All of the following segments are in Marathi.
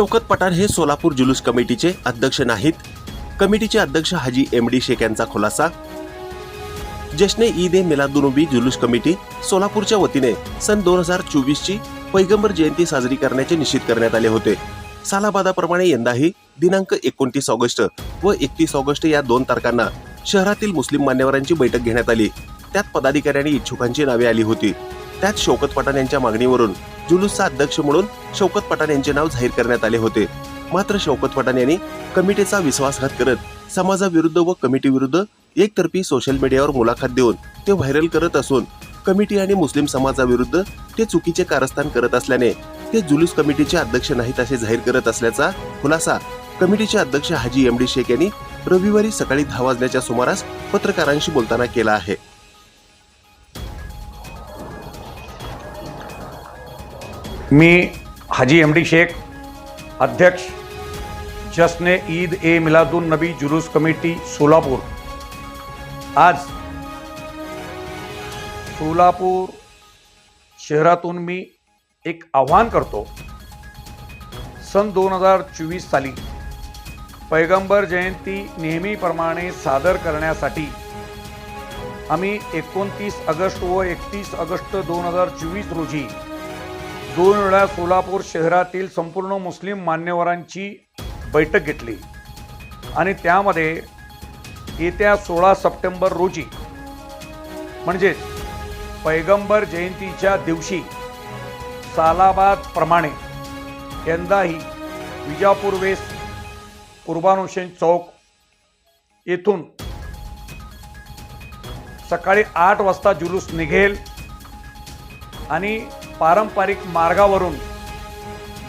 शौकत पठार हे सोलापूर जुलूस कमिटीचे अध्यक्ष नाहीत. कमिटीचे अध्यक्ष हाजी एम डी शेख यांचा खुलासा. जश्ने ईद ए मिलादुनुबी जुलूस कमिटी सोलापूरच्या वतीने सन दोन हजार चोवीसची पैगंबर जयंती साजरी करण्याचे निश्चित करण्यात आले होते. सालाबादाप्रमाणे यंदाही दिनांक एकोणतीस ऑगस्ट व एकतीस ऑगस्ट या दोन तारखांना शहरातील मुस्लिम मान्यवरांची बैठक घेण्यात आली. त्यात पदाधिकाऱ्यांनी इच्छुकांची नावे आली होती. त्यात शौकत पठाण यांच्या मागणीवरून जुलूसचा अध्यक्ष म्हणून शौकत पठाण यांचे नाव जाहीर करण्यात आले होते. मात्र शौकत पठाण यांनी कमिटीचा विश्वासघात करत समाजाविरुद्ध व कमिटी विरुद्ध एकतर्फी सोशल मीडियावर मुलाखत देऊन ते व्हायरल करत असून कमिटी आणि मुस्लिम समाजाविरुद्ध ते चुकीचे कारस्थान करत असल्याने ते जुलूस कमिटीचे अध्यक्ष नाहीत असे जाहीर करत असल्याचा खुलासा कमिटीचे अध्यक्ष हाजी एम डी शेख यांनी रविवारी सकाळी दहा वाजण्याच्या सुमारास पत्रकारांशी बोलताना केला आहे. मी हाजी एम डी शेख अध्यक्ष जसने ईद ए मिलादुन नबी जुलूस कमिटी सोलापूर. आज सोलापूर शहरातून मी एक आव्हान करतो. सन दोन हजार चोवीस साली पैगंबर जयंती नेहमीप्रमाणे सादर करण्यासाठी आम्ही एकोणतीस ऑगस्ट व एकतीस ऑगस्ट दोन हजार चोवीस रोजी दोन वेळा सोलापूर शहरातील संपूर्ण मुस्लिम मान्यवरांची बैठक घेतली. आणि त्यामध्ये येत्या सोळा सप्टेंबर रोजी म्हणजेच पैगंबर जयंतीच्या दिवशी सालाबादप्रमाणे यंदाही विजापूर वेस कुर्बान हुसेन चौक येथून सकाळी आठ वाजता जुलूस निघेल. आणि पारंपरिक मार्गावरून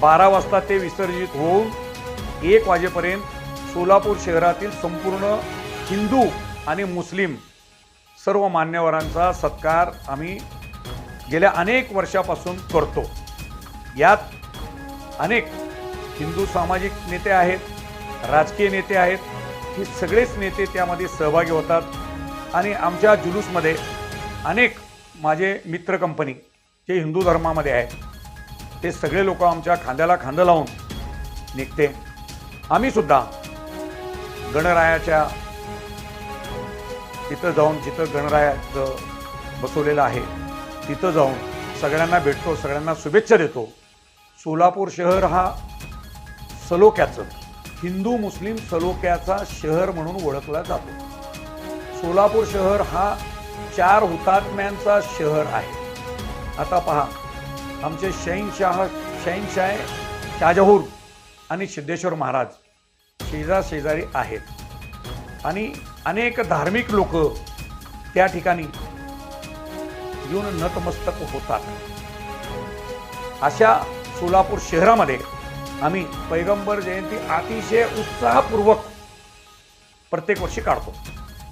बारा वाजता ते विसर्जित होऊन एक वाजेपर्यंत सोलापूर शहरातील संपूर्ण हिंदू आणि मुस्लिम सर्व मान्यवरांचा सत्कार आम्ही गेल्या अनेक वर्षापासून करतो. यात अनेक हिंदू सामाजिक नेते आहेत राजकीय नेते आहेत हे सगळेच नेते त्यामध्ये सहभागी होतात. आणि आमच्या जुलूसमध्ये अनेक माझे मित्र कंपनी ते हिंदू धर्मामध्ये आहे. ते सगळे लोक आमच्या खांद्याला खांदं लावून निघते. आम्ही सुद्धा गणरायाच्या तिथं जाऊन जिथं गणरायाचं बसवलेलं आहे तिथं जाऊन सगळ्यांना भेटतो सगळ्यांना शुभेच्छा देतो. सोलापूर शहर हा सलोक्याचं हिंदू मुस्लिम सलोक्याचा शहर म्हणून ओळखला जातो. सोलापूर शहर हा चार हुतात्म्यांचा शहर आहे. आता पहा आमचे शहीनशाह शहीनशाह शाहजहूर आणि सिद्धेश्वर महाराज शेजा शेजारी आहेत. आणि अनेक धार्मिक लोक त्या ठिकाणी येऊन नतमस्तक होतात. अशा सोलापूर शहरामध्ये आम्ही पैगंबर जयंती अतिशय उत्साहपूर्वक प्रत्येक वर्षी काढतो.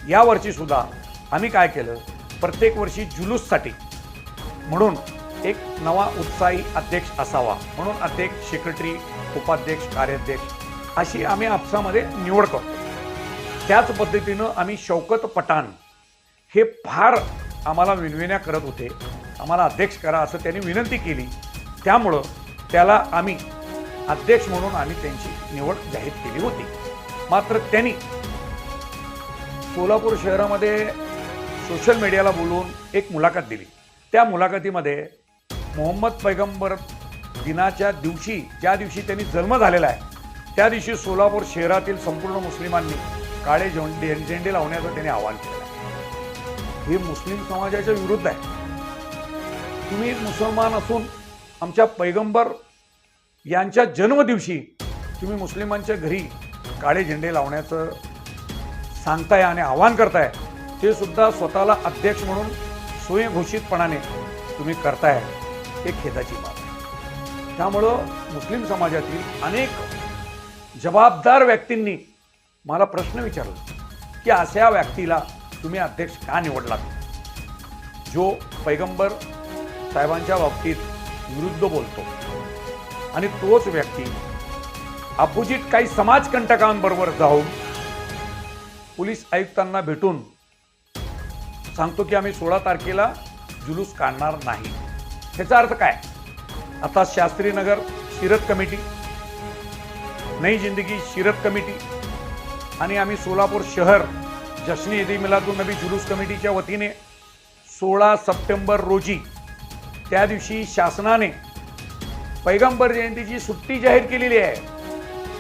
या वर्षी सुद्धा आम्ही काय केलं? प्रत्येक वर्षी जुलूससाठी म्हणून एक नवा उत्साही अध्यक्ष असावा. म्हणून अध्यक्ष सेक्रेटरी उपाध्यक्ष कार्याध्यक्ष अशी आम्ही आपसामध्ये निवड करतो. त्याच पद्धतीनं आम्ही शौकत पठाण हे फार आम्हाला विनविण्या करत होते. आम्हाला अध्यक्ष करा असं त्यांनी विनंती केली. त्यामुळं त्याला आम्ही अध्यक्ष म्हणून आम्ही त्यांची निवड जाहीर केली होती. मात्र त्यांनी सोलापूर शहरामध्ये सोशल मीडियाला बोलून एक मुलाखत दिली. त्या मुलाखतीमध्ये मोहम्मद पैगंबर दिनाच्या दिवशी ज्या दिवशी त्यांनी जन्म झालेला आहे त्या दिवशी सोलापूर शहरातील संपूर्ण मुस्लिमांनी काळे झेंडे झेंडे लावण्याचं त्यांनी आवाहन केलं. हे मुस्लिम समाजाच्या विरुद्ध आहे. तुम्ही मुसलमान असून आमच्या पैगंबर यांच्या जन्मदिवशी तुम्ही मुस्लिमांच्या घरी काळे झेंडे लावण्याचं सांगताय आणि आवाहन करताय ते सुद्धा स्वतःला अध्यक्ष म्हणून स्वयंघोषितपणाने तुम्ही करताय हे खेदाची बाब आहे. त्यामुळं मुस्लिम समाजातील अनेक जबाबदार व्यक्तींनी मला प्रश्न विचारला की अशा व्यक्तीला तुम्ही अध्यक्ष का निवडलात? जो पैगंबर साहेबांच्या बाबतीत विरुद्ध बोलतो आणि तोच व्यक्ती अपोजिट काही समाजकंटकांबरोबर जाऊन पोलीस आयुक्तांना भेटून सांगतो की आम्ही सोळा तारखेला जुलूस काढणार नाही. ह्याचा अर्थ काय? आता शास्त्रीनगर शिरत कमिटी नई जिंदगी शिरत कमिटी आणि आम्ही सोलापूर शहर जश्नी ईदी मिलादुल नबी जुलूस कमिटीच्या वतीने सोळा सप्टेंबर रोजी त्या दिवशी शासनाने पैगंबर जयंतीची सुट्टी जाहीर केलेली आहे.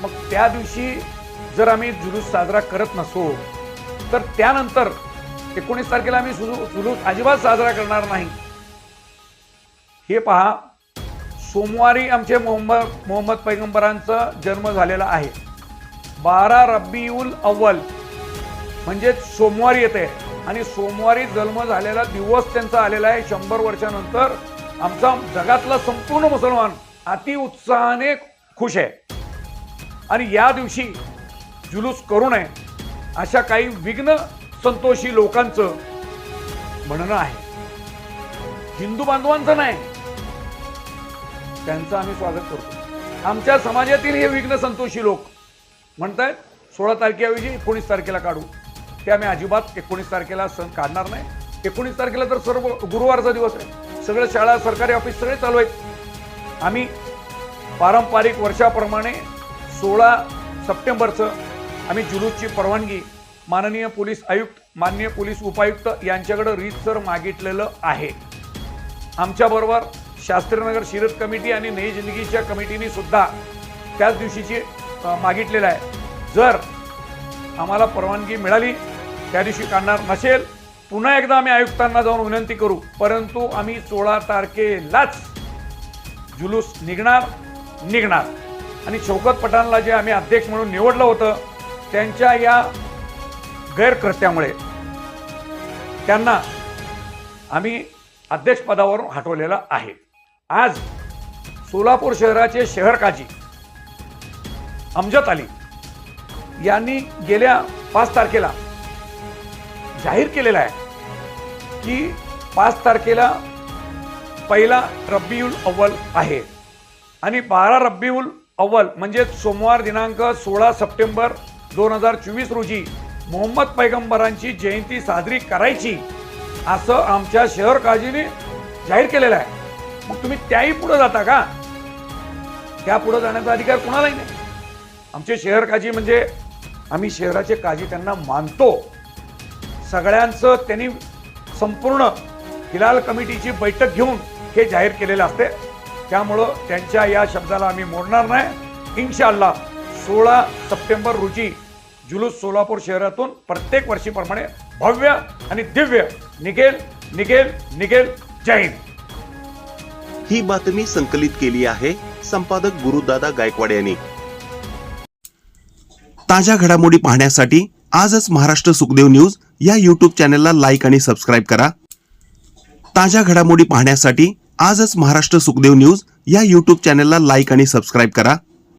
मग त्या दिवशी जर आम्ही जुलूस साजरा करत नसो तर त्यानंतर एकोणीस तारखेला आम्ही सुरू जुलूस अजिबात साजरा करणार नाही. हे पहा सोमवारी आमचे मोहम्मद मोहम्मद पैगंबरांचा जन्म झालेला आहे. बारा रब्बीउल अव्वल म्हणजे सोमवारी येते. आणि सोमवारी जन्म झालेला दिवस त्यांचा आलेला आहे शंभर वर्षानंतर. आमचा जगातला संपूर्ण मुसलमान अति उत्साहाने खुश आहे. आणि या दिवशी जुलूस करू नये अशा काही विघ्न संतोषी लोकांचं म्हणणं आहे. हिंदू बांधवांचं नाही. त्यांचं आम्ही स्वागत करतो. आमच्या समाजातील हे विघ्न संतोषी लोक म्हणतायत सोळा तारखेऐवजी एकोणीस तारखेला काढू. ते आम्ही अजिबात एकोणीस तारखेला सण काढणार नाही. एकोणीस तारखेला तर सर्व गुरुवारचा दिवस आहे. सगळं शाळा सरकारी ऑफिस सगळे चालू आहेत. आम्ही पारंपरिक वर्षाप्रमाणे सोळा सप्टेंबरचं आम्ही जुलूसची परवानगी माननीय पोलीस आयुक्त माननीय पोलीस उपायुक्त यांच्याकडं रीतसर मागितलेलं आहे. आमच्याबरोबर शास्त्रीनगर शिरत कमिटी आणि नई जिंदगीच्या कमिटीने सुद्धा त्याच दिवशीची मागितलेलं आहे. जर आम्हाला परवानगी मिळाली त्या दिवशी काढणार नसेल पुन्हा एकदा आम्ही आयुक्तांना जाऊन विनंती करू. परंतु आम्ही सोळा तारखेलाच जुलूस निघणार निघणार. आणि शौकत पठाणला जे आम्ही अध्यक्ष म्हणून निवडलं होतं त्यांच्या या गैरकृत्यामुळे त्यांना आम्ही अध्यक्षपदावरून हटवलेलं आहे. आज सोलापूर शहराचे शहर काजी अमजद अली यांनी गेल्या पाच तारखेला जाहीर केलेला आहे की पाच तारखेला पहिला रब्बीउल अव्वल आहे आणि बारा रब्बीउल अव्वल म्हणजे सोमवार दिनांक सोळा सप्टेंबर दोन हजार चोवीस रोजी मोहम्मद पैगंबरांची जयंती साजरी करायची असं आमच्या शहर काळजीने जाहीर केलेलं आहे. मग तुम्ही त्याही पुढे जाता का? त्या पुढे जाण्याचा अधिकार कुणालाही नाही. आमचे शहर काजी म्हणजे आम्ही शहराचे काळजी त्यांना मानतो. सगळ्यांचं त्यांनी संपूर्ण हिलाल कमिटीची बैठक घेऊन हे जाहीर केलेलं असते. त्यामुळं त्यांच्या या शब्दाला आम्ही मोडणार नाही. इन्शाल्ला सोळा सप्टेंबर रोजी जुलूस सोलापूर शहरातून प्रत्येक वर्षीप्रमाणे भव्य आणि दिव्य निघेल निघेल निघेल. जय हिंद. ही बातमी संकलित केली आहे संपादक गुरुदादा गायकवाड यांनी. ताज्या घडामोडी पाहण्यासाठी आजच महाराष्ट्र सुखदेव न्यूज या यूट्यूब चॅनलला लाईक आणि सबस्क्राईब करा. ताज्या घडामोडी पाहण्यासाठी आजच महाराष्ट्र सुखदेव न्यूज या यूट्यूब चॅनलला लाईक आणि सबस्क्राईब करा.